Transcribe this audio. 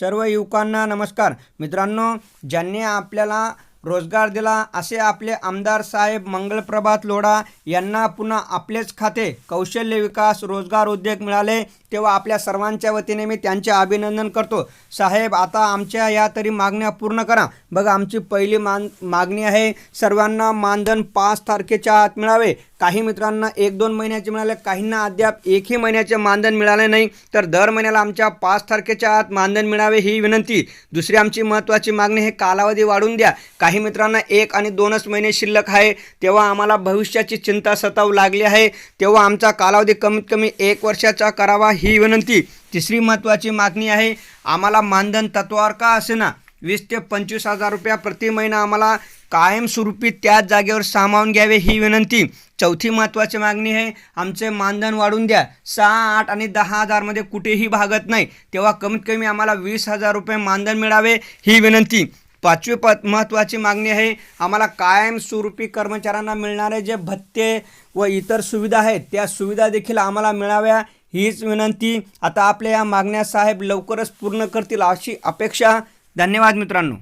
सर्व युवकांना नमस्कार. मित्रांनो ज्यांनी आपल्याला रोजगार दिला असे आपले आमदार साहेब मंगलप्रभात लोढा यांना पुन्हा आपलेच खाते. कौशल्य विकास रोजगार उद्योग मिळाले तेव्हा आपल्या सर्वांच्या वतीने मी त्यांचे अभिनंदन करतो. साहेब आता आमच्या या तरी मागण्या पूर्ण करा. बघा आमची पहिली मान मागणी आहे सर्वांना मानधन पाच तारखेच्या आत मिळावे. काही मित्रांना एक दोन महिन्याचे मिळाले काहींना अद्याप एकही महिन्याचे मानधन मिळाले नाही. तर दर महिन्याला आमच्या पाच तारखेच्या आत मानधन मिळावे ही विनंती. दुसरी आमची महत्त्वाची मागणी हे कालावधी वाढून द्या. काही मित्रांना एक आणि दोनच महिने शिल्लक आहे. तेव्हा आम्हाला भविष्याची चिंता सतावू लागली आहे. तेव्हा आमचा कालावधी कमीत कमी एक वर्षाचा करावा ही विनंती. तिसरी महत्त्वाची मागणी आहे आम्हाला मानधन तत्वावर का असेना? वीस ते पंचवीस हजार रुपया प्रति महिना आम्हाला कायमस्वरूपी त्याच जागेवर सामावून घ्यावे ही विनंती. चौथी महत्त्वाची मागणी आहे आमचे मानधन वाढून द्या. सहा आठ आणि दहा हजारमध्ये कुठेही भागत नाही. तेव्हा कमीत कमी आम्हाला वीस हजार रुपये मानधन मिळावे ही विनंती. पाचवी प महत्त्वाची मागणी आहे आम्हाला कायमस्वरूपी कर्मचाऱ्यांना मिळणारे जे भत्ते व इतर सुविधा आहेत त्या सुविधा देखील आम्हाला मिळाव्या हीच विनंती आता आपल्या या मागण्या साहेब लवकरच पूर्ण करतील अशी अपेक्षा. धन्यवाद मित्रांनो.